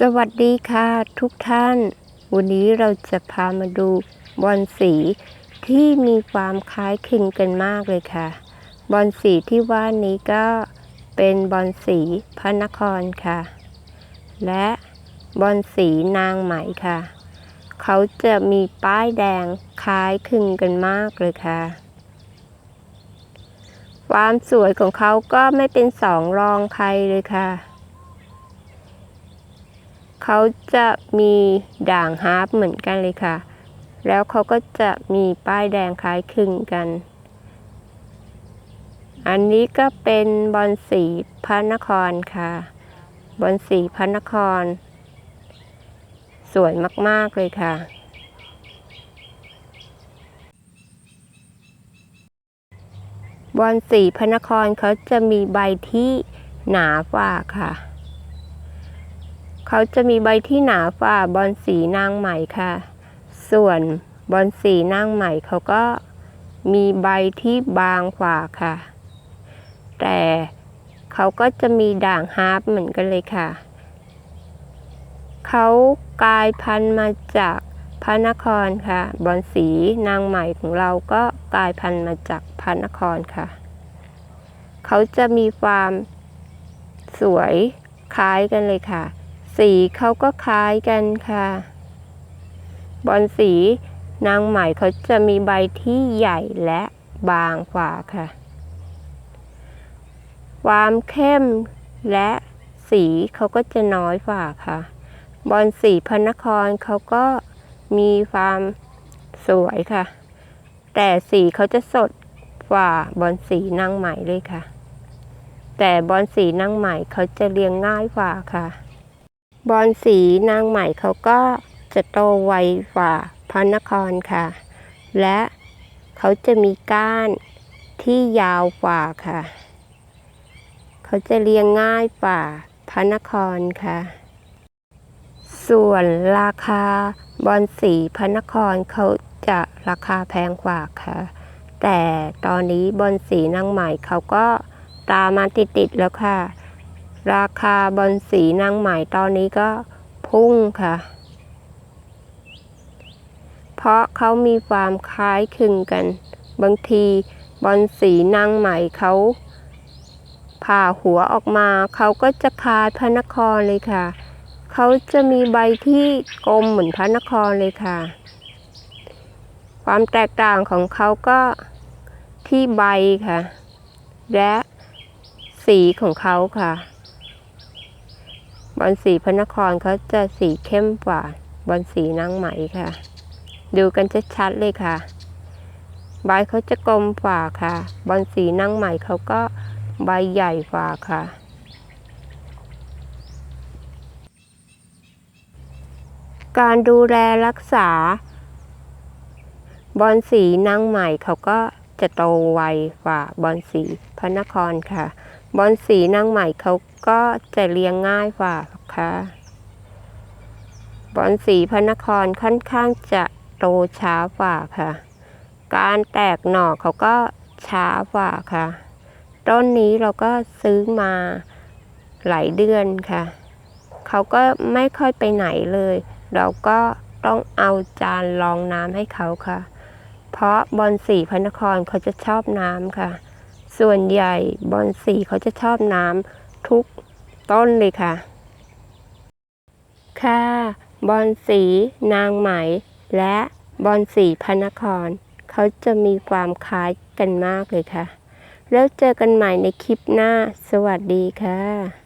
สวัสดีค่ะทุกท่าน วันนี้เราจะพามาดูบอลสีที่มีความคล้ายคลึงกันมากเลยค่ะ บอลสีที่ว่านี้ก็เป็นบอลสีพระนครค่ะ และบอลสีนางไหมค่ะ เขาจะมีป้ายแดงคล้ายคลึงกันมากเลยค่ะ ความสวยของเขาก็ไม่เป็นสองรองใครเลยค่ะ เขาจะมีด่างฮาร์ปเหมือนกันเลยค่ะ แล้วเขาก็จะมีป้ายแดงคล้ายคลึงกัน อันนี้ก็เป็นบอลสีพระนครค่ะ บอลสีพระนคร สวยมาก ๆ เลยค่ะ บอลสีพระนครเขาจะมีใบที่หนาฝ่าค่ะ เขาจะมีใบที่หนาฝ่าบอลสีนางไหม่ค่ะ ส่วนบอลสีนางไหม่เขาก็มีใบที่บางฝ่าค่ะ แต่เขาก็จะมีด่างฮาร์ปเหมือนกันเลยค่ะ เขากลายพันธุ์มาจากพระนครค่ะ บอลสีนางใหม่ของเราก็กลายพันธุ์มาจากพระนครค่ะ เขาจะมีความสวยคล้ายกันเลยค่ะ สีเขาก็คล้ายกันค่ะ บอลสีนางใหม่เขาจะมีใบที่ใหญ่และบางกว่าค่ะ ความเข้มและสีเขาก็จะน้อยกว่าค่ะ บอลสีพนครเขาก็มีความสวยค่ะ แต่สีเขาจะสดกว่าบอลสีนางใหม่เลยค่ะ แต่บอลสีนางใหม่เขาจะเลี้ยงง่ายกว่าค่ะ บอลสีนางใหม่เขาก็จะโตไวกว่าพระนครค่ะ และเขาจะมีก้านที่ยาวกว่าค่ะ เขาจะเลี้ยงง่ายกว่าพระนครค่ะ ส่วนราคาบอลสีพระนครเขาจะราคาแพงกว่าค่ะ แต่ตอนนี้บอลสีนางใหม่เขาก็ตามมาติดๆแล้วค่ะ ราคาบอลสีนางใหม่ตอนนี้ก็พุ่งค่ะ เพราะเขามีความคล้ายคลึงกัน บางทีบอลสีนางใหม่เขาผ่าหัวออกมาเขาก็จะคล้ายพระนครเลยค่ะ เขาจะมีใบที่กลมเหมือนพระนครเลยค่ะ ความแตกต่างของเขาก็ที่ใบค่ะ และสีของเขาค่ะ บอลสีพระนครเขาจะสีเข้มกว่าบอลสีนางไหมค่ะ ดูกันชัดๆเลยค่ะ ใบเขาจะกลมกว่าค่ะบอลสีนางไหมเขาก็ใบใหญ่กว่าค่ะ การดูแลรักษา บอลสีนางใหม่เขาก็จะโตไวกว่าบอลสีพระนครค่ะ บอลสีนางใหม่เขาก็จะเลี้ยงง่ายกว่าค่ะบอลสีพระนครค่อนข้างจะโตช้ากว่าค่ะ การแตกหน่อเขาก็ช้ากว่าค่ะ ต้นนี้เราก็ซื้อมาหลายเดือนค่ะ เขาก็ไม่ค่อยไปไหนเลย เราก็ต้องเอาจานรองน้ำให้เขาค่ะ เพราะบอลสีพระนครเขาจะชอบน้ำค่ะ ส่วนใหญ่บอลสีเขาจะชอบน้ำทุกต้นเลยค่ะ ค่ะบอลสีนางไหม และบอลสีพนคร เขาจะมีความคล้ายกันมากเลยค่ะ แล้วเจอกันใหม่ในคลิปหน้า สวัสดีค่ะ